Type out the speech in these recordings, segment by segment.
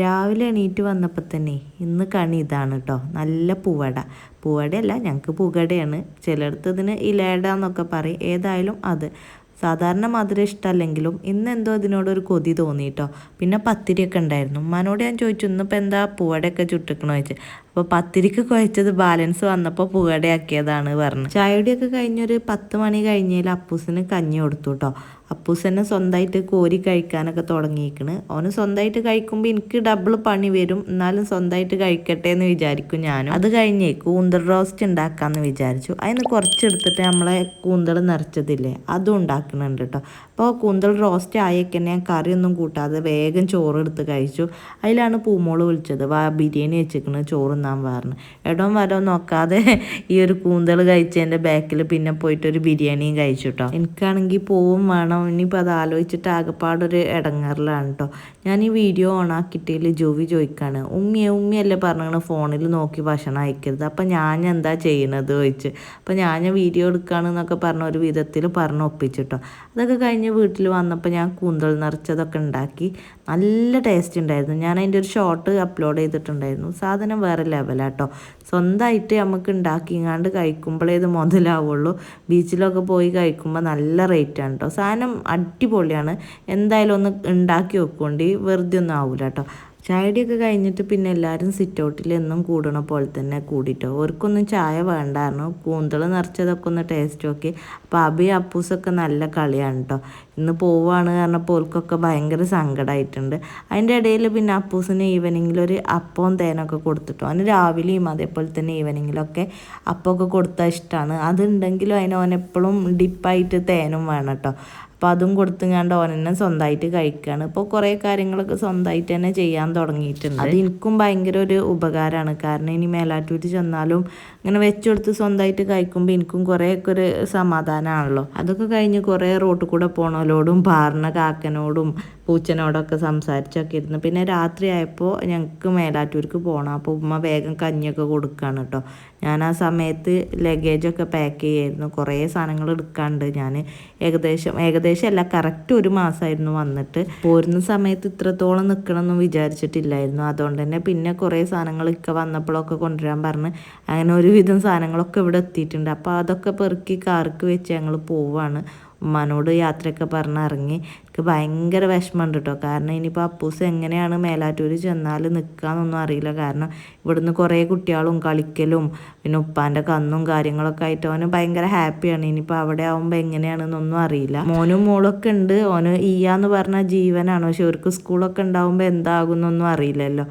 രാവിലെ എണീറ്റ് വന്നപ്പോൾ തന്നെ ഇന്ന് കണി ഇതാണ് കേട്ടോ നല്ല പൂവട. പൂവടയല്ല ഞങ്ങൾക്ക് പൂകടയാണ്. ചിലയിടത്ത് ഇതിന് ഇലേട എന്നൊക്കെ പറയും. ഏതായാലും അത്. സാധാരണ മധുരം ഇഷ്ടമല്ലെങ്കിലും ഇന്ന് എന്തോ ഇതിനോടൊരു കൊതി തോന്നി കേട്ടോ പിന്നെ പത്തിരിയൊക്കെ ഉണ്ടായിരുന്നു. ഉമ്മാനോട് ഞാൻ ചോദിച്ചു ഇന്നിപ്പോൾ എന്താ പൂവടയൊക്കെ ചുട്ടിക്കണോ? ചോദിച്ചു. അപ്പോൾ പത്തിരിക്ക് കുഴച്ചത് ബാലൻസ് വന്നപ്പോൾ പുകടയാക്കിയതാണ് പറഞ്ഞു. ചായയുടെയൊക്കെ കഴിഞ്ഞൊരു പത്ത് മണി കഴിഞ്ഞാൽ അപ്പൂസിന് കഞ്ഞി കൊടുത്തു കേട്ടോ അപ്പൂസ് തന്നെ സ്വന്തമായിട്ട് കോരി കഴിക്കാനൊക്കെ തുടങ്ങിയിരിക്കണ് ഓന് സ്വന്തമായിട്ട് കഴിക്കുമ്പോൾ എനിക്ക് ഡബിൾ പണി വരും. എന്നാലും സ്വന്തമായിട്ട് കഴിക്കട്ടെ എന്ന് വിചാരിക്കും ഞാനും. അത് കഴിഞ്ഞേ കൂന്തൽ റോസ്റ്റ് ഉണ്ടാക്കാമെന്ന് വിചാരിച്ചു. അതിന് കുറച്ചെടുത്തിട്ട് നമ്മളെ കൂന്തൽ നിറച്ചതില്ലേ അതും ഉണ്ടാക്കുന്നുണ്ട് കേട്ടോ അപ്പോൾ കൂന്തൽ റോസ്റ്റ് ആയൊക്കെ ഞാൻ കറിയൊന്നും കൂട്ടാതെ വേഗം ചോറ് എടുത്ത് കഴിച്ചു. അതിലാണ് പൂമോൾ വിളിച്ചത് വാ ബിരിയാണി വെച്ചിരിക്കണ് ചോറ് തിന്നാൻ പറഞ്ഞു ഇടവും വരവും നോക്കാതെ ഈ ഒരു കൂന്തൽ കഴിച്ചതിന്റെ ബാക്കിൽ പിന്നെ പോയിട്ട് ഒരു ബിരിയാണിയും കഴിച്ചു കേട്ടോ എനിക്കാണെങ്കിൽ പോവും വേണം. ഇനിയിപ്പോൾ അത് ആലോചിച്ചിട്ട് ആകെപ്പാടൊരു ഇടങ്ങാറിലാണ് കേട്ടോ ഞാൻ ഈ വീഡിയോ ഓൺ ആക്കിയിട്ടിൽ ജോവി ചോദിക്കാണ് ഉമ്മിയെ ഉമ്മിയല്ലേ പറഞ്ഞാണ് ഫോണിൽ നോക്കി ഭക്ഷണം അയക്കരുത് അപ്പം ഞാൻ എന്താ ചെയ്യണത്? ചോദിച്ച്. അപ്പം ഞാൻ വീഡിയോ എടുക്കുകയാണെന്നൊക്കെ പറഞ്ഞ ഒരു വിധത്തിൽ പറഞ്ഞ് ഒപ്പിച്ചിട്ടോ അതൊക്കെ കഴിഞ്ഞ് വീട്ടിൽ വന്നപ്പോൾ ഞാൻ കൂന്തൽ നിറച്ചതൊക്കെ ഉണ്ടാക്കി. നല്ല ടേസ്റ്റ് ഉണ്ടായിരുന്നു. ഞാൻ അതിന്റെ ഒരു ഷോർട്ട് അപ്ലോഡ് ചെയ്തിട്ടുണ്ടായിരുന്നു. സാധനം വേറെ ലെവലാട്ടോ സ്വന്തമായിട്ട് നമുക്ക് ഉണ്ടാക്കിങ്ങാണ്ട് കഴിക്കുമ്പോഴേ ഇത് മുതലാവുള്ളൂ. ബീച്ചിലൊക്കെ പോയി കഴിക്കുമ്പോൾ നല്ല റേറ്റാണ് കേട്ടോ സാധനം അടിപൊളിയാണ്. എന്തായാലും ഒന്ന് ഉണ്ടാക്കി വെക്കൊണ്ട് വെറുതെ ഒന്നും ആവില്ല കേട്ടോ ചായടിയൊക്കെ കഴിഞ്ഞിട്ട് പിന്നെ എല്ലാവരും സിറ്റ് ഔട്ടിൽ എന്നും കൂടണ പോലെ തന്നെ കൂടിയിട്ടോ ഓർക്കൊന്നും ചായ വേണ്ടായിരുന്നു. കൂന്തൾ നിറച്ചതൊക്കെ ഒന്ന് ടേസ്റ്റ് നോക്കി. അപ്പോൾ അബി അപ്പൂസൊക്കെ നല്ല കളിയാണ് കേട്ടോ ഇന്ന് പോവാണ് കാരണം പോൽക്കൊക്കെ ഭയങ്കര സങ്കടമായിട്ടുണ്ട് അതിന്റെ ഇടയിൽ പിന്നെ അപ്പൂസിന് ഈവനിങ്ങിൽ ഒരു അപ്പവും തേനൊക്കെ കൊടുത്തിട്ടോ. അവന് രാവിലെയും അതേപോലെ തന്നെ ഈവനിങ്ങിലൊക്കെ അപ്പമൊക്കെ കൊടുത്താൽ ഇഷ്ടമാണ് അതുണ്ടെങ്കിലും അതിന് അവനെപ്പോഴും ഡിപ്പായിട്ട് തേനും വേണം കേട്ടോ അപ്പോൾ അതും കൊടുത്തുങ്ങാണ്ട് ഓൻ തന്നെ സ്വന്തമായിട്ട് കഴിക്കുകയാണ് ഇപ്പോൾ കുറേ കാര്യങ്ങളൊക്കെ സ്വന്തമായിട്ട് തന്നെ ചെയ്യാൻ തുടങ്ങിയിട്ടുണ്ട്. അത്. എനിക്കും ഭയങ്കര ഒരു ഉപകാരമാണ്. കാരണം ഇനി മേലാറ്റൂട്ടി ചെന്നാലും ഇങ്ങനെ വെച്ചെടുത്ത് സ്വന്തമായിട്ട് കഴിക്കുമ്പോൾ എനിക്കും കുറേയൊക്കെ ഒരു സമാധാനമാണല്ലോ അതൊക്കെ കഴിഞ്ഞ് കുറേ റോട്ടിൽ കൂടെ പോണവരോടും പാറിന കാക്കനോടും പൂച്ചനോടൊക്കെ സംസാരിച്ചൊക്കെ ഇരുന്നു പിന്നെ രാത്രി ആയപ്പോൾ ഞങ്ങൾക്ക് മേലാറ്റൂർക്ക് പോകണം അപ്പോൾ ഉമ്മ വേഗം കഞ്ഞിയൊക്കെ കൊടുക്കുകയാണ് കേട്ടോ ഞാൻ ആ സമയത്ത് ലഗേജൊക്കെ പാക്ക് ചെയ്യായിരുന്നു. കുറേ സാധനങ്ങൾ എടുക്കാണ്ട് ഞാൻ ഏകദേശം ഏകദേശം അല്ല കറക്റ്റ് ഒരു മാസമായിരുന്നു വന്നിട്ട്. പോരുന്ന സമയത്ത് ഇത്രത്തോളം നിൽക്കണമെന്നും വിചാരിച്ചിട്ടില്ലായിരുന്നു. അതുകൊണ്ട് തന്നെ പിന്നെ കുറേ സാധനങ്ങൾ ഇക്കെ വന്നപ്പോഴൊക്കെ കൊണ്ടുവരാൻ പറഞ്ഞ് അങ്ങനെ ഒരുവിധം സാധനങ്ങളൊക്കെ ഇവിടെ എത്തിയിട്ടുണ്ട്. അപ്പോൾ അതൊക്കെ പെറുക്കി കാർക്ക് വെച്ച് ഞങ്ങൾ പോവാണ്. ഉമ്മാനോട് യാത്രയൊക്കെ പറഞ്ഞിറങ്ങി എനിക്ക് ഭയങ്കര വിഷമമുണ്ട് കേട്ടോ കാരണം ഇനിയിപ്പോൾ അപ്പൂസ് എങ്ങനെയാണ് മേലാറ്റൂർ ചെന്നാൽ നിൽക്കാമെന്നൊന്നും അറിയില്ല. കാരണം ഇവിടുന്ന് കുറേ കുട്ടികളും കളിക്കലും പിന്നെ ഉപ്പാന്റെ കന്നും കാര്യങ്ങളൊക്കെ ആയിട്ട് അവന് ഭയങ്കര ഹാപ്പിയാണ്. ഇനിയിപ്പോൾ അവിടെ ആവുമ്പോൾ എങ്ങനെയാണെന്നൊന്നും അറിയില്ല. മോനും മോളൊക്കെ ഉണ്ട്. ഓന് ഈയാന്ന് പറഞ്ഞ ജീവനാണ്. പക്ഷെ അവർക്ക് സ്കൂളൊക്കെ ഉണ്ടാവുമ്പോൾ എന്താകുന്നൊന്നും അറിയില്ലല്ലോ.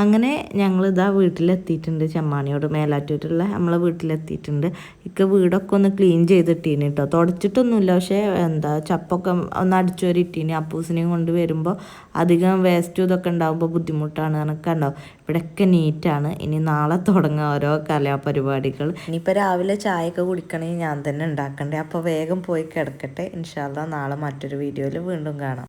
അങ്ങനെ ഞങ്ങൾ ഇതാ വീട്ടിലെത്തിയിട്ടുണ്ട്. ചെമ്മാണിയോട് മേലാറ്റൂരുള്ള നമ്മളെ വീട്ടിലെത്തിയിട്ടുണ്ട്. ഇക്ക വീടൊക്കെ ഒന്ന് ക്ലീൻ ചെയ്തിട്ടീന് കേട്ടോ തുടച്ചിട്ടൊന്നുമില്ല. പക്ഷേ എന്താ ചപ്പൊക്കെ ഒന്ന് അടിച്ചോരിട്ടീന്. അപ്പൂസിനെയും കൊണ്ട് വരുമ്പോൾ അധികം വേസ്റ്റ് ഇതൊക്കെ ഉണ്ടാകുമ്പോൾ ബുദ്ധിമുട്ടാണ് എന്നൊക്കെ ഉണ്ടാവും ഇവിടെയൊക്കെ നീറ്റാണ് ഇനി നാളെ തുടങ്ങുക ഓരോ കലാപരിപാടികൾ ഇനിയിപ്പോൾ രാവിലെ ചായയൊക്കെ കുടിക്കണമെങ്കിൽ ഞാൻ തന്നെ ഉണ്ടാക്കണ്ടേ. അപ്പോൾ വേഗം പോയി കിടക്കട്ടെ. ഇൻഷാല്ല നാളെ മറ്റൊരു വീഡിയോയിൽ വീണ്ടും കാണാം.